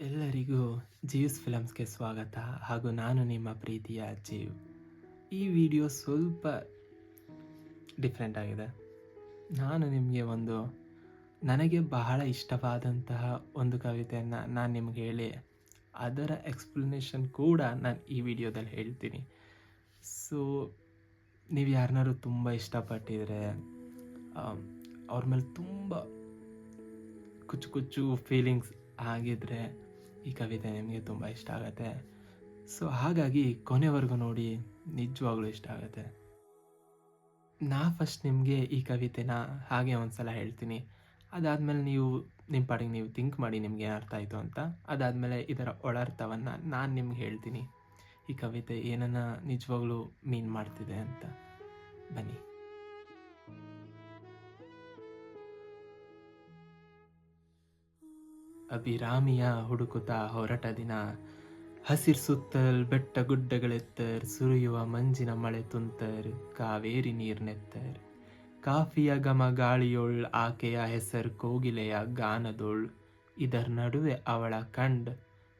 ಎಲ್ಲರಿಗೂ ಜೀವ್ಸ್ ಫಿಲಮ್ಸ್ಗೆ ಸ್ವಾಗತ ಹಾಗೂ ನಾನು ನಿಮ್ಮ ಪ್ರೀತಿಯ ಜೀವ್. ಈ ವಿಡಿಯೋ ಸ್ವಲ್ಪ ಡಿಫ್ರೆಂಟ್ ಆಗಿದೆ. ನಾನು ನಿಮಗೆ ಒಂದು ನನಗೆ ಬಹಳ ಇಷ್ಟವಾದಂತಹ ಒಂದು ಕವಿತೆಯನ್ನು ನಾನು ನಿಮಗೆ ಹೇಳಿ ಅದರ ಎಕ್ಸ್ಪ್ಲನೇಷನ್ ಕೂಡ ನಾನು ಈ ವಿಡಿಯೋದಲ್ಲಿ ಹೇಳ್ತೀನಿ. ಸೊ ನೀವು ಯಾರನ್ನಾರು ತುಂಬ ಇಷ್ಟಪಟ್ಟಿದರೆ ಅವ್ರ ಮೇಲೆ ತುಂಬ ಕುಚ್ಚು ಕುಚ್ಚು ಫೀಲಿಂಗ್ಸ್ ಆಗಿದ್ರೆ ಈ ಕವಿತೆ ನಿಮಗೆ ತುಂಬ ಇಷ್ಟ ಆಗುತ್ತೆ. ಸೊ ಹಾಗಾಗಿ ಕೊನೆವರೆಗೂ ನೋಡಿ, ನಿಜವಾಗ್ಲೂ ಇಷ್ಟ ಆಗುತ್ತೆ. ನಾ ಫಸ್ಟ್ ನಿಮಗೆ ಈ ಕವಿತೆನ ಹಾಗೆ ಒಂದ್ಸಲ ಹೇಳ್ತೀನಿ. ಅದಾದಮೇಲೆ ನೀವು ನಿಮ್ಮ ಪಾಡಿಗೆ ನೀವು ಥಿಂಕ್ ಮಾಡಿ ನಿಮ್ಗೆ ಏನು ಅರ್ಥ ಆಯಿತು ಅಂತ. ಅದಾದಮೇಲೆ ಇದರ ಒಳರ್ಥವನ್ನು ನಾನು ನಿಮ್ಗೆ ಹೇಳ್ತೀನಿ. ಈ ಕವಿತೆ ಏನನ್ನ ನಿಜವಾಗ್ಲೂ ಮೀನ್ ಮಾಡ್ತಿದೆ ಅಂತ. ಬನ್ನಿ. ಅಭಿರಾಮಿಯ ಹುಡುಕುತ್ತ ಹೊರಟ ದಿನ ಹಸಿರು ಸುತ್ತಲ್ ಬೆಟ್ಟ ಗುಡ್ಡಗಳೆತ್ತರ್ ಸುರಿಯುವ ಮಂಜಿನ ಮಳೆ ತುಂತರ್, ಕಾವೇರಿ ನೀರ್ನೆತ್ತರ್ ಕಾಫಿಯ ಘಮ ಗಾಳಿಯೊಳ್, ಆಕೆಯ ಹೆಸರು ಕೋಗಿಲೆಯ ಗಾನದೊಳ್. ಇದರ ನಡುವೆ ಅವಳ ಕಂಡ್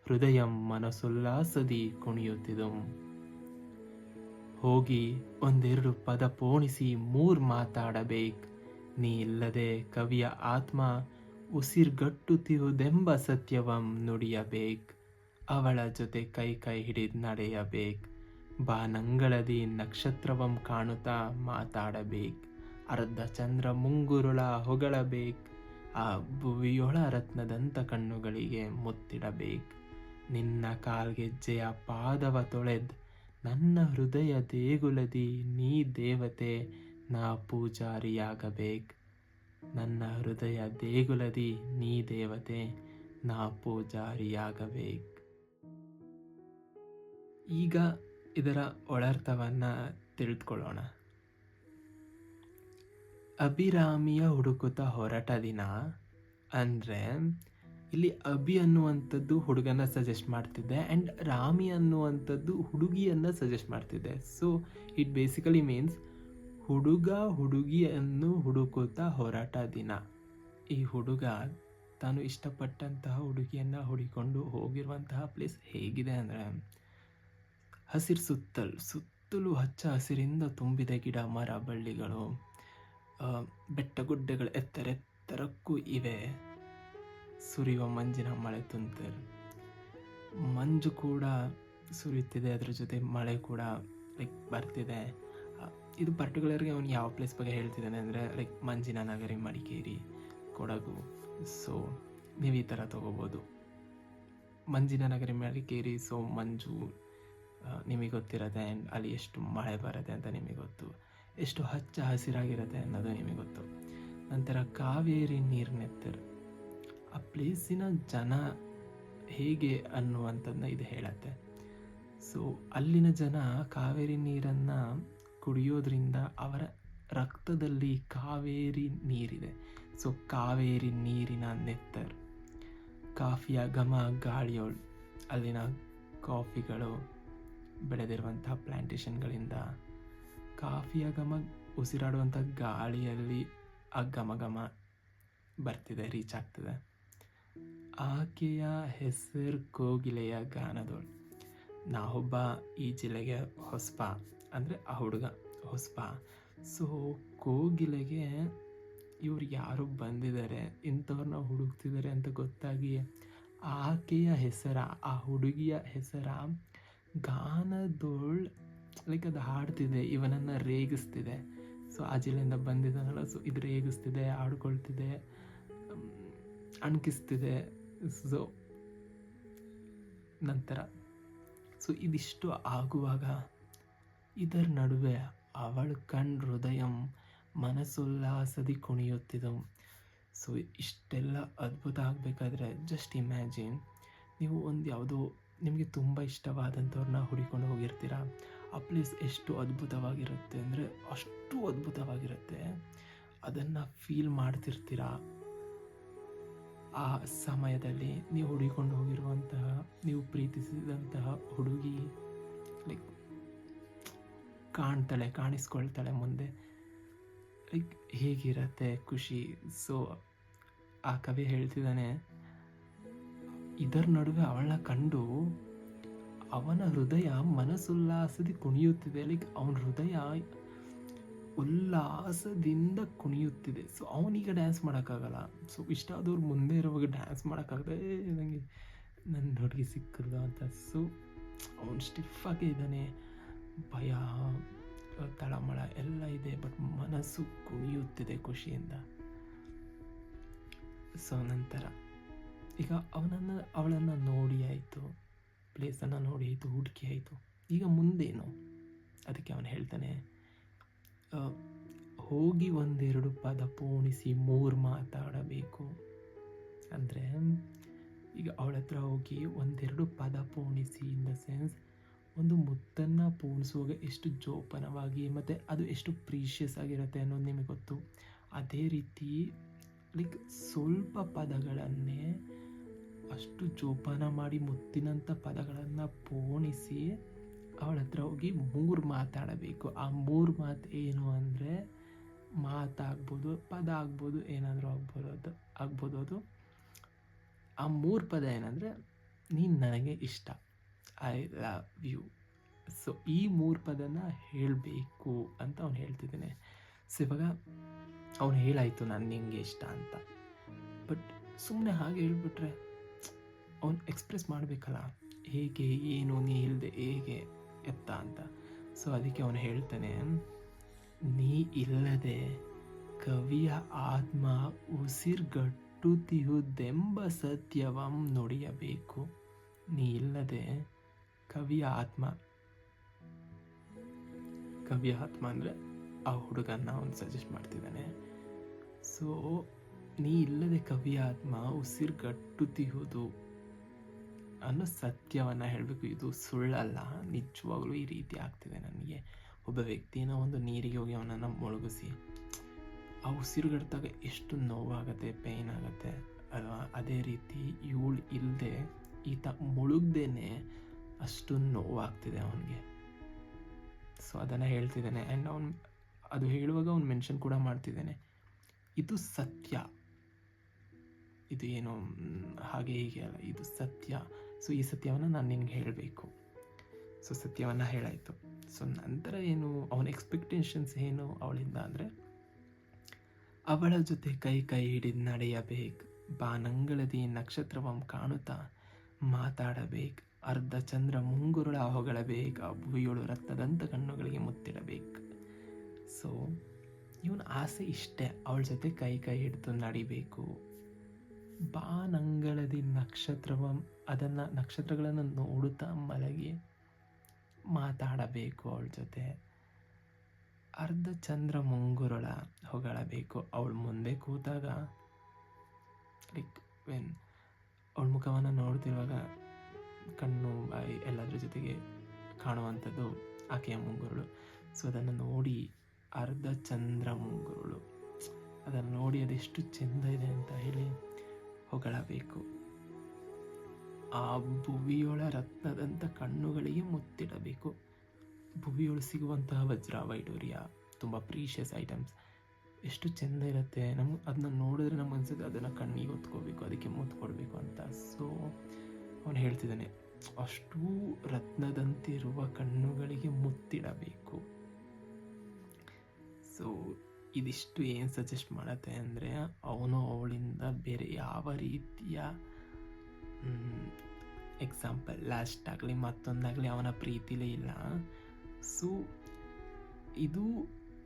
ಹೃದಯಂ ಮನಸ್ಸುಲ್ಲಾಸದಿ ಕುಣಿಯುತ್ತಿದು. ಹೋಗಿ ಒಂದೆರಡು ಪದ ಪೋಣಿಸಿ ಮೂರ್ ಮಾತಾಡಬೇಕ್. ನೀ ಇಲ್ಲದೆ ಕವಿಯ ಆತ್ಮ ಉಸಿರ್ಗಟ್ಟುತ್ತಿರುವುದೆಂಬ ಸತ್ಯವಂ ನುಡಿಯಬೇಕು. ಅವಳ ಜೊತೆ ಕೈ ಕೈ ಹಿಡಿದು ನಡೆಯಬೇಕ್. ಬಾನಂಗಳದಿ ನಕ್ಷತ್ರವಂ ಕಾಣುತ್ತಾ ಮಾತಾಡಬೇಕು. ಅರ್ಧ ಚಂದ್ರ ಮುಂಗುರುಳ ಹೊಗಳಬೇಕು. ಆ ಭುವಿಯೊಳ ರತ್ನದಂತ ಕಣ್ಣುಗಳಿಗೆ ಮುತ್ತಿಡಬೇಕು. ನಿನ್ನ ಕಾಲ್ಗೆಜ್ಜೆಯ ಪಾದವ ತೊಳೆದ್ ನನ್ನ ಹೃದಯ ದೇಗುಲದಿ ನೀ ದೇವತೆ ನಾ ಪೂಜಾರಿಯಾಗಬೇಕ್. ನನ್ನ ಹೃದಯ ದೇಗುಲದಿ, ನೀ ದೇವತೆ, ನಾ ಪೂಜಾರಿಯಾಗಬೇಕು. ಈಗ ಇದರ ಒಳರ್ಥವನ್ನ ತಿಳಿದುಕೊಳ್ಳೋಣ ಅಭಿರಾಮಿಯ ಹುಡುಕುತ್ತಾ ಹೊರಟ ದಿನ, ಅಂದರೆ ಇಲ್ಲಿ ಅಭಿ ಅನ್ನುವಂಥದ್ದು ಹುಡುಗನ ಸಜೆಸ್ಟ್ ಮಾಡ್ತಿದ್ದೆ ಆ್ಯಂಡ್ ರಾಮಿ ಅನ್ನುವಂಥದ್ದು ಹುಡುಗಿಯನ್ನು ಸಜೆಸ್ಟ್ ಮಾಡ್ತಿದ್ದೆ. ಸೊ ಇಟ್ ಬೇಸಿಕಲಿ ಮೀನ್ಸ್ ಹುಡುಗ ಹುಡುಗಿಯನ್ನು ಹುಡುಕುತ್ತಾ ಹೋರಾಟ ದಿನ. ಈ ಹುಡುಗ ತಾನು ಇಷ್ಟಪಟ್ಟಂತಹ ಹುಡುಗಿಯನ್ನು ಹುಡಿಕೊಂಡು ಹೋಗಿರುವಂತಹ ಪ್ಲೇಸ್ ಹೇಗಿದೆ ಅಂದರೆ, ಹಸಿರು ಸುತ್ತಲ್, ಸುತ್ತಲೂ ಹಚ್ಚ ಹಸಿರಿಂದ ತುಂಬಿದ ಗಿಡ, ಮರ, ಬಳ್ಳಿಗಳು ಬೆಟ್ಟ ಗುಡ್ಡಗಳು ಎತ್ತರ ಎತ್ತರಕ್ಕೂ ಇವೆ. ಸುರಿಯುವ ಮಂಜಿನ ಮಳೆ ತುಂತರು ಮಂಜು ಕೂಡ ಸುರಿಯುತ್ತಿದೆ, ಅದರ ಜೊತೆ ಮಳೆ ಕೂಡ ಲೈಕ್ ಬರ್ತಿದೆ. ಇದು ಪರ್ಟಿಕ್ಯುಲರ್ಗೆ ಅವನು ಯಾವ ಪ್ಲೇಸ್ ಬಗ್ಗೆ ಹೇಳ್ತಿದ್ದಾನೆ ಅಂದರೆ ಲೈಕ್ ಮಂಜಿನ ನಗರಿ, ಮಡಿಕೇರಿ, ಕೊಡಗು. ಸೊ ನೀವು ಈ ಥರ ತೊಗೋಬೋದು. ಮಂಜಿನ ನಗರಿ, ಮಡಿಕೇರಿ ಸೊ ಮಂಜು ನಿಮಗೆ ಗೊತ್ತಿರತ್ತೆ ಆ್ಯಂಡ್ ಅಲ್ಲಿ ಎಷ್ಟು ಮಳೆ ಬರುತ್ತೆ ಅಂತ ನಿಮಗೆ ಗೊತ್ತು. ಎಷ್ಟು ಹಚ್ಚ ಹಸಿರಾಗಿರುತ್ತೆ ಅನ್ನೋದು ನಿಮಗೆ ಗೊತ್ತು. ನಂತರ ಕಾವೇರಿ ನೀರ್ನೆತ್ತರು ಆ ಪ್ಲೇಸಿನ ಜನ ಹೇಗೆ ಅನ್ನುವಂಥದ್ದನ್ನ ಇದು ಹೇಳತ್ತೆ. ಸೊ ಅಲ್ಲಿನ ಜನ ಕಾವೇರಿ ನೀರನ್ನು ಕುಡಿಯೋದ್ರಿಂದ ಅವರ ರಕ್ತದಲ್ಲಿ ಕಾವೇರಿ ನೀರಿದೆ. ಸೊ, ಕಾವೇರಿ ನೀರಿನ ನೆತ್ತರ್. ಕಾಫಿಯ ಘಮ ಗಾಳಿಯೋಳು, ಅಲ್ಲಿನ ಕಾಫಿಗಳು ಬೆಳೆದಿರುವಂತಹ ಪ್ಲ್ಯಾಂಟೇಷನ್ಗಳಿಂದ ಕಾಫಿಯ ಘಮ, ಉಸಿರಾಡುವಂಥ ಗಾಳಿಯಲ್ಲಿ ಆ ಘಮ ಘಮ ಬರ್ತಿದೆ, ರೀಚ್ ಆಗ್ತಿದೆ. ಆಕೆಯ ಹೆಸರು ಕೋಗಿಲೆಯ ಗಾನದೋಳು. ನಾವೊಬ್ಬ ಈ ಜಿಲ್ಲೆಗೆ ಹೊಸಬ ಅಂದರೆ ಆ ಹುಡುಗ ಹೊಸ್ಪ ಸೊ ಕೋಗಿಲೆಗೆ ಇವ್ರು ಯಾರು ಬಂದಿದ್ದಾರೆ ಇಂಥವ್ರನ್ನ ಹುಡುಕ್ತಿದ್ದಾರೆ ಅಂತ ಗೊತ್ತಾಗಿ ಆಕೆಯ ಹೆಸರ, ಆ ಹುಡುಗಿಯ ಹೆಸರ ಗಾನದೋಳ್ ಲೈಕ್ ಅದು ಹಾಡ್ತಿದೆ, ಇವನನ್ನು ರೇಗಿಸ್ತಿದೆ. ಸೊ ಆ ಜಿಲ್ಲೆಯಿಂದ ಬಂದಿದ್ದಾನಲ್ಲ ಸೊ ಇದು ರೇಗಿಸ್ತಿದೆ, ಆಡ್ಕೊಳ್ತಿದೆ ಅಣಕಿಸ್ತಿದೆ. ಸೊ ನಂತರ ಸೊ ಇದಿಷ್ಟು ಆಗುವಾಗ ಇದರ ನಡುವೆ ಅವಳ ಕಣ್ ಹೃದಯಂ ಮನಸ್ಸುಲ್ಲಾಸದಿ ಕುಣಿಯುತ್ತಿದ್ದವು ಸೊ, ಇಷ್ಟೆಲ್ಲ ಅದ್ಭುತ ಆಗಬೇಕಾದ್ರೆ ಜಸ್ಟ್ ಇಮ್ಯಾಜಿನ್ ನೀವು ಒಂದು ಯಾವುದೋ ನಿಮಗೆ ತುಂಬ ಇಷ್ಟವಾದಂಥವ್ರನ್ನ ಹುಡಿಕೊಂಡು ಹೋಗಿರ್ತೀರ? ಆ ಪ್ಲೇಸ್ ಎಷ್ಟು ಅದ್ಭುತವಾಗಿರುತ್ತೆ ಅಂದರೆ ಅಷ್ಟು ಅದ್ಭುತವಾಗಿರುತ್ತೆ. ಅದನ್ನು ಫೀಲ್ ಮಾಡ್ತಿರ್ತೀರ? ಆ ಸಮಯದಲ್ಲಿ ನೀವು ಹುಡಿಕೊಂಡು ಹೋಗಿರುವಂತಹ, ನೀವು ಪ್ರೀತಿಸಿದಂತಹ ಹುಡುಗಿ ಕಾಣ್ತಾಳೆ, ಕಾಣಿಸ್ಕೊಳ್ತಾಳೆ ಮುಂದೆ. ಲೈಕ್ ಹೇಗಿರತ್ತೆ ಖುಷಿ. ಸೊ ಆ ಕವಿ ಹೇಳ್ತಿದ್ದಾನೆ, ಇದರ ನಡುವೆ ಅವಳ ಕಂಡು ಅವನ ಹೃದಯ ಮನಸ್ಸುಲ್ಲಾಸದಿ ಕುಣಿಯುತ್ತಿದೆ. ಲೈಕ್ ಅವನ ಹೃದಯ ಉಲ್ಲಾಸದಿಂದ ಕುಣಿಯುತ್ತಿದೆ. ಸೊ ಅವನೀಗ ಡ್ಯಾನ್ಸ್ ಮಾಡೋಕ್ಕಾಗಲ್ಲ. ಸೊ ಇಷ್ಟ ಆದವ್ರು ಮುಂದೆ ಇರುವಾಗ ಡ್ಯಾನ್ಸ್ ಮಾಡೋಕ್ಕಾಗದೆ ನನಗೆ ನನ್ನ ಹುಡುಗಿ ಸಿಕ್ಕಲ್ಲ ಅಂತ. ಸೊ ಅವನು ಸ್ಟಿಫ್ ಆಗಿ ಇದ್ದಾನೆ. ಭಯ ತಳಮಳ ಎಲ್ಲ ಇದೆ ಬಟ್ ಮನಸ್ಸು ಕುಣಿಯುತ್ತಿದೆ ಖುಷಿಯಿಂದ. ಸೊ ನಂತರ ಈಗ ಅವನನ್ನು, ಅವಳನ್ನು ನೋಡಿ ಆಯಿತು. ಪ್ಲೇಸನ್ನು ನೋಡಿ ಆಯಿತು, ಹುಡುಕಿ ಆಯಿತು. ಈಗ ಮುಂದೇನು? ಅದಕ್ಕೆ ಅವನು ಹೇಳ್ತಾನೆ ಹೋಗಿ ಒಂದೆರಡು ಪದ ಪೋಣಿಸಿ ಮೂರು ಮಾತಾಡಬೇಕು. ಅಂದರೆ, ಈಗ ಅವಳ ಹತ್ರ ಹೋಗಿ ಒಂದೆರಡು ಪದ ಪೋಣಿಸಿ ಇನ್ ದ ಸೆನ್ಸ್ ಒಂದು ಮುತ್ತನ್ನು ಪೋಣಿಸುವಾಗ ಎಷ್ಟು ಜೋಪಾನವಾಗಿ ಮತ್ತು ಅದು ಎಷ್ಟು ಪ್ರೀಷಿಯಸ್ ಆಗಿರುತ್ತೆ ಅನ್ನೋದು ನಿಮಗೆ ಗೊತ್ತು. ಅದೇ ರೀತಿ ಲೈಕ್ ಸ್ವಲ್ಪ ಪದಗಳನ್ನೇ ಅಷ್ಟು ಜೋಪಾನ ಮಾಡಿ ಮುತ್ತಿನಂಥ ಪದಗಳನ್ನು ಪೋಣಿಸಿ ಅವಳ ಹತ್ರ ಹೋಗಿ ಮೂರು ಮಾತಾಡಬೇಕು. ಆ ಮೂರು ಮಾತು ಏನು ಅಂದರೆ ಮಾತಾಗ್ಬೋದು ಪದ ಆಗ್ಬೋದು, ಏನಾದರೂ ಆಗ್ಬೋದು ಅದು ಆಗ್ಬೋದು ಅದು. ಆ ಮೂರು ಪದ ಏನಂದರೆ ನೀನು ನನಗೆ ಇಷ್ಟ. ಐ ಲವ್ ಯು ಸೊ ಈ ಮೂರು ಪದನ ಹೇಳಬೇಕು ಅಂತ ಅವ್ನು ಹೇಳ್ತಿದ್ದಾನೆ. ಸೊ ಇವಾಗ ಅವ್ನು ಹೇಳಾಯಿತು ನಾನು ನಿಂಗೆ ಇಷ್ಟ ಅಂತ. ಬಟ್ ಸುಮ್ಮನೆ ಹಾಗೆ ಹೇಳ್ಬಿಟ್ರೆ, ಅವ್ನು ಎಕ್ಸ್ಪ್ರೆಸ್ ಮಾಡಬೇಕಲ್ಲ. ಹೇಗೆ, ಏನು, ನೀ ಇಲ್ಲದೆ ಹೇಗೆ ಎತ್ತ ಅಂತ. ಸೊ ಅದಕ್ಕೆ ಅವನು ಹೇಳ್ತಾನೆ, ನೀ ಇಲ್ಲದೆ ಕವಿಯ ಆತ್ಮ ಉಸಿರ್ಗಟ್ಟುತ್ತಿಹುದೆಂಬ ಸತ್ಯವಂ ನುಡಿಯಬೇಕು. ನೀ ಇಲ್ಲದೆ ಕವಿಯ ಆತ್ಮ. ಕವಿಯ ಆತ್ಮ ಅಂದರೆ ಆ ಹುಡುಗನ್ನ ಅವನು ಸಜೆಸ್ಟ್ ಮಾಡ್ತಿದ್ದಾನೆ. ಸೊ ನೀ ಇಲ್ಲದೆ ಕವಿಯ ಆತ್ಮ ಉಸಿರುಗಟ್ಟುತ್ತಿಹುದು ಅನ್ನೋ ಸತ್ಯವನ್ನು ಹೇಳಬೇಕು. ಇದು ಸುಳ್ಳಲ್ಲ. ನಿಜವಾಗ್ಲೂ ಈ ರೀತಿ ಆಗ್ತಿದೆ ನನಗೆ. ಒಬ್ಬ ವ್ಯಕ್ತಿನ ಒಂದು ನೀರಿಗೆ ಹೋಗಿ ಅವನನ್ನು ಮುಳುಗಿಸಿ, ಆ ಉಸಿರುಗಟ್ಟಿದಾಗ ಎಷ್ಟು ನೋವಾಗುತ್ತೆ ಪೇಯ್ನ್ ಆಗುತ್ತೆ ಅಲ್ವಾ? ಅದೇ ರೀತಿ ಇವಳು ಇಲ್ಲದೆ ಈತ ಮುಳುಗ್ದೇನೆ ಅಷ್ಟು ನೋವಾಗ್ತಿದೆ ಅವನಿಗೆ. ಸೊ ಅದನ್ನು ಹೇಳ್ತಿದ್ದಾನೆ. ಆ್ಯಂಡ್ ಅವನು, ಅದು ಹೇಳುವಾಗ ಅವ್ನು ಮೆನ್ಷನ್ ಕೂಡ ಮಾಡ್ತಿದ್ದಾನೆ. ಇದು ಸತ್ಯ. ಇದು ಏನು, ಹಾಗೆ ಹೀಗೆ ಅಲ್ಲ. ಇದು ಸತ್ಯ. ಸೊ ಈ ಸತ್ಯವನ್ನು ನಾನು ನಿನಗೆ ಹೇಳಬೇಕು. ಸೊ ಸತ್ಯವನ್ನು ಹೇಳಾಯಿತು. ಸೊ ನಂತರ ಏನು, ಅವನ ಎಕ್ಸ್ಪೆಕ್ಟೇಷನ್ಸ್ ಏನು ಅವಳಿಂದ ಅಂದರೆ, ಅವಳ ಜೊತೆ ಕೈ ಕೈ ಹಿಡಿದು ನಡೆಯಬೇಕು. ಬಾನಂಗಳದಿ ನಕ್ಷತ್ರವಂ ಕಾಣುತ್ತಾ ಮಾತಾಡಬೇಕು. ಅರ್ಧ ಚಂದ್ರ ಮುಂಗುರುಳ ಹೊಗಳಬೇಕು ಆ ಭುವಿಯೊಳು ರಕ್ತದಂತ ಕಣ್ಣುಗಳಿಗೆ ಮುತ್ತಿಡಬೇಕು. ಸೊ ಇವನ ಆಸೆ ಇಷ್ಟೇ. ಅವಳ ಜೊತೆ ಕೈ ಕೈ ಹಿಡಿದು ನಡಿಬೇಕು. ಬಾನಂಗಳದಿ ನಕ್ಷತ್ರವ, ಅದನ್ನು ನಕ್ಷತ್ರಗಳನ್ನು ನೋಡುತ್ತಾ ಮಲಗಿ ಮಾತಾಡಬೇಕು ಅವಳ ಜೊತೆ. ಅರ್ಧ ಚಂದ್ರ ಮುಂಗುರುಳ ಹೊಗಳಬೇಕು ಅವಳ ಮುಂದೆ ಕೂತಾಗ ಲೈಕ್ ವೆನ್ ಅವಳ ಮುಖವನ್ನು ನೋಡ್ತಿರುವಾಗ ಕಣ್ಣು ಬಾಯಿ ಎಲ್ಲದರ ಜೊತೆಗೆ ಕಾಣುವಂಥದ್ದು ಆಕೆಯ ಮುಂಗುರುಳು. ಸೊ ಅದನ್ನು ನೋಡಿ ಅರ್ಧ ಚಂದ್ರ ಮುಂಗುರುಳು. ಅದನ್ನು ನೋಡಿ ಅದೆಷ್ಟು ಚೆಂದ ಇದೆ ಅಂತ ಹೇಳಿ ಹೊಗಳಬೇಕು. ಆ ಭುವಿಯೊಳ ರತ್ನದಂಥ ಕಣ್ಣುಗಳಿಗೆ ಮುತ್ತಿಡಬೇಕು. ಭುವಿಯೊಳು ಸಿಗುವಂತಹ ವಜ್ರ, ವೈಡೂರ್ಯ, ತುಂಬ ಪ್ರೀಷಿಯಸ್ ಐಟಮ್ಸ್ ಎಷ್ಟು ಚೆಂದ ಇರುತ್ತೆ. ನಮ್ಗೆ ಅದನ್ನ ನೋಡಿದ್ರೆ ನಮ್ಮ ಅನ್ಸುತ್ತೆ ಅದನ್ನು ಕಣ್ಣಿಗೆ ಹೊತ್ಕೋಬೇಕು ಅದಕ್ಕೆ ಮುತ್ತು ಕೊಡಬೇಕು ಅಂತ. ಸೊ ಅವನು ಹೇಳ್ತಿದ್ದಾನೆ ಅಷ್ಟೂ ರತ್ನದಂತಿರುವ ಕಣ್ಣುಗಳಿಗೆ ಮುತ್ತಿಡಬೇಕು. ಸೊ ಇದಿಷ್ಟು ಏನು ಸಜೆಸ್ಟ್ ಮಾಡತ್ತೆ ಅಂದರೆ, ಅವನು ಅವಳಿಂದ ಬೇರೆ ಯಾವ ರೀತಿಯ ಎಕ್ಸಾಂಪಲ್ ಲಾಸ್ಟ್ ಆಗಲಿ ಮತ್ತೊಂದಾಗಲಿ ಅವನ ಪ್ರೀತಿಲೇ ಇಲ್ಲ. ಸೊ ಇದು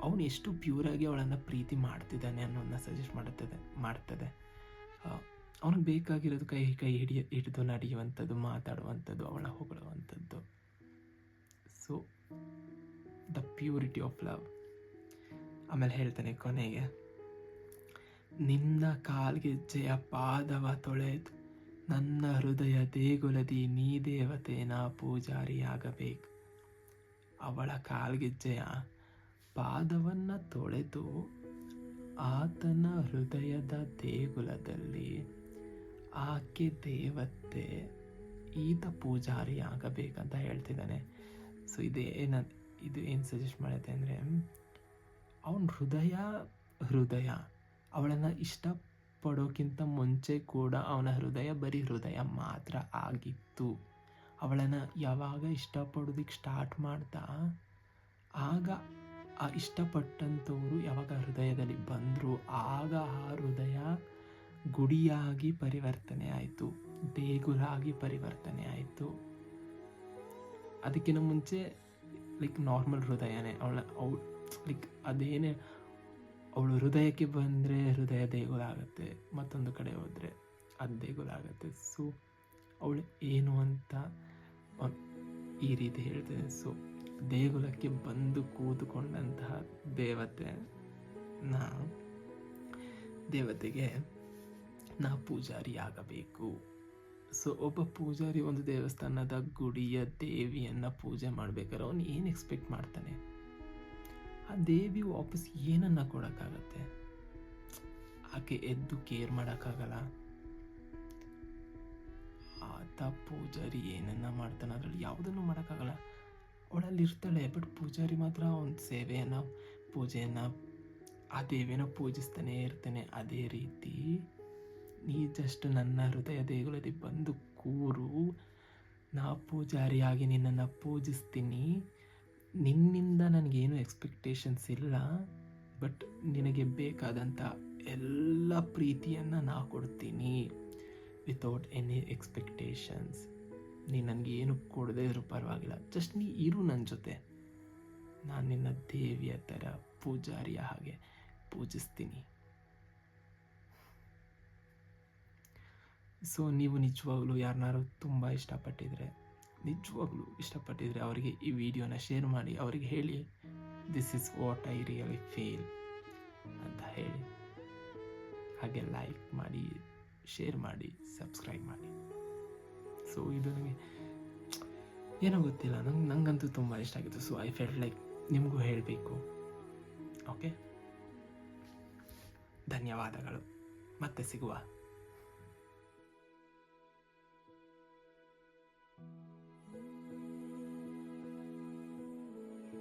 ಅವನು ಎಷ್ಟು ಪ್ಯೂರಾಗಿ ಅವಳನ್ನು ಪ್ರೀತಿ ಮಾಡ್ತಿದ್ದಾನೆ ಅನ್ನೋದನ್ನ ಸಜೆಸ್ಟ್ ಮಾಡುತ್ತದೆ, ಮಾಡ್ತದೆ. ಅವನಿಗೆ ಬೇಕಾಗಿರೋದು ಕೈ ಕೈ ಹಿಡಿಯ, ಹಿಡಿದು ನಡೆಯುವಂಥದ್ದು, ಮಾತಾಡುವಂಥದ್ದು, ಅವಳ ಹೊಗಳುವಂಥದ್ದು. So the purity of love ಆಮೇಲೆ ಹೇಳ್ತಾನೆ ಕೊನೆಗೆ. ನಿನ್ನ ಕಾಲ್ಗೆಜ್ಜೆಯ ಪಾದವ ತೊಳೆದು, ನನ್ನ ಹೃದಯ ದೇಗುಲದಿ, ನೀ ನಾ ಪೂಜಾರಿಯಾಗಬೇಕು. ಅವಳ ಕಾಲ್ಗೆಜ್ಜೆಯ ಪಾದವನ್ನು ತೊಳೆದು, ಆತನ ಹೃದಯದ ದೇಗುಲದಲ್ಲಿ ಆಕೆ ದೇವತೆ, ಈತ ಪೂಜಾರಿ ಆಗಬೇಕಂತ ಹೇಳ್ತಿದ್ದಾನೆ ಸೊ ಇದೇನ ಇದು ಏನು ಸಜೆಸ್ಟ್ ಮಾಡುತ್ತೆ ಅಂದರೆ ಅವನ ಹೃದಯ ಹೃದಯ, ಅವಳನ್ನು ಇಷ್ಟ ಇಷ್ಟಪಡೋಕ್ಕಿಂತ ಮುಂಚೆ ಕೂಡ ಅವನ ಹೃದಯ ಬರೀ ಹೃದಯ ಮಾತ್ರ ಆಗಿತ್ತು. ಅವಳನ್ನು ಯಾವಾಗ ಇಷ್ಟಪಡೋದಕ್ಕೆ ಸ್ಟಾರ್ಟ್ ಮಾಡ್ತಾ, ಆಗ ಆ ಇಷ್ಟಪಟ್ಟಂಥವ್ರು ಯಾವಾಗ ಹೃದಯದಲ್ಲಿ ಬಂದರು, ಆಗ ಆ ಹೃದಯ ಗುಡಿಯಾಗಿ ಪರಿವರ್ತನೆ ಆಯಿತು ದೇಗುಲಾಗಿ ಪರಿವರ್ತನೆ ಆಯಿತು. ಅದಕ್ಕಿಂತ ಮುಂಚೆ ಲೈಕ್ ನಾರ್ಮಲ್ ಹೃದಯನೇ, ಅವಳ, ಅವಳು ಲೈಕ್ ಅದೇನೇ ಅವಳು ಹೃದಯಕ್ಕೆ ಬಂದರೆ ಹೃದಯ ದೇಗುಲ ಆಗುತ್ತೆ ಮತ್ತೊಂದು ಕಡೆ ಹೋದರೆ ಅದು ದೇಗುಲ ಆಗುತ್ತೆ ಸೊ ಅವಳು ಏನು ಅಂತ ಈ ರೀತಿ ಹೇಳ್ತೇನೆ. ಸೊ ದೇಗುಲಕ್ಕೆ ಬಂದು ಕೂತುಕೊಂಡಂತಹ ದೇವತೆ ನಾ ದೇವತೆಗೆ ನಾ ಪೂಜಾರಿ ಆಗಬೇಕು ಸೊ, ಒಬ್ಬ ಪೂಜಾರಿ ಒಂದು ದೇವಸ್ಥಾನದ ಗುಡಿಯ ದೇವಿಯನ್ನು ಪೂಜೆ ಮಾಡ್ಬೇಕಾದ್ರೆ ಅವನು ಏನು ಎಕ್ಸ್ಪೆಕ್ಟ್ ಮಾಡ್ತಾನೆ? ಆ ದೇವಿ ವಾಪಸ್ ಏನನ್ನ ಕೊಡೋಕ್ಕಾಗತ್ತೆ? ಆಕೆ ಎದ್ದು ಕೇರ್ ಮಾಡೋಕ್ಕಾಗಲ್ಲ? ಆತ ಪೂಜಾರಿ ಏನನ್ನ ಮಾಡ್ತಾನೆ ಅದರಲ್ಲಿ ಯಾವುದನ್ನು ಮಾಡೋಕ್ಕಾಗಲ್ಲ. ಅವಳಲ್ಲಿ ಇರ್ತಾಳೆ ಬಟ್ ಪೂಜಾರಿ ಮಾತ್ರ ಒಂದು ಸೇವೆಯನ್ನು, ಪೂಜೆಯನ್ನು, ಆ ದೇವಿನ ಪೂಜಿಸ್ತಾನೆ ಇರ್ತಾನೆ. ಅದೇ ರೀತಿ ನೀ ಜಸ್ಟ್ ನನ್ನ ಹೃದಯ ದೇಗುಲದಲ್ಲಿ ಬಂದು ಕೂರು. ನಾ ಪೂಜಾರಿಯಾಗಿ ನಿನ್ನನ್ನು ಪೂಜಿಸ್ತೀನಿ. ನಿನ್ನಿಂದ ನನಗೇನು ಎಕ್ಸ್ಪೆಕ್ಟೇಷನ್ಸ್ ಇಲ್ಲ ಬಟ್ ನಿನಗೆ ಬೇಕಾದಂಥ ಎಲ್ಲ ಪ್ರೀತಿಯನ್ನು ನಾ ಕೊಡ್ತೀನಿ. ವಿತೌಟ್ ಎನಿ ಎಕ್ಸ್ಪೆಕ್ಟೇಷನ್ಸ್ ನೀ ನನಗೆ ಏನು ಕೊಡದೇ ಇರೋ ಪರವಾಗಿಲ್ಲ. ಜಸ್ಟ್ ನೀ ಇರು ನನ್ನ ಜೊತೆ. ನಾನು ನಿನ್ನ ದೇವಿಯ ಥರ ಪೂಜಾರಿಯ ಹಾಗೆ ಪೂಜಿಸ್ತೀನಿ. ಸೊ ನೀವು ನಿಜವಾಗ್ಲೂ ಯಾರನ್ನಾರು ತುಂಬ ಇಷ್ಟಪಟ್ಟಿದರೆ, ನಿಜವಾಗ್ಲೂ ಇಷ್ಟಪಟ್ಟಿದರೆ ಅವರಿಗೆ ಈ ವಿಡಿಯೋನ ಶೇರ್ ಮಾಡಿ, ಅವರಿಗೆ ಹೇಳಿ this is what I really feel ಅಂತ ಹೇಳಿ. ಹಾಗೆ ಲೈಕ್ ಮಾಡಿ ಶೇರ್ ಮಾಡಿ ಸಬ್ಸ್ಕ್ರೈಬ್ ಮಾಡಿ. ಸೊ ಇದು ನನಗೆ ಏನೋ ಗೊತ್ತಿಲ್ಲ, ನಂಗೆ, ನಂಗಂತೂ ತುಂಬ ಇಷ್ಟ ಆಗಿತ್ತು. ಸೊ ಐ ಫೆಲ್ಟ್ ಲೈಕ್ ನಿಮಗೂ ಹೇಳಬೇಕು. ಓಕೆ ಧನ್ಯವಾದಗಳು. ಮತ್ತೆ ಸಿಗುವ.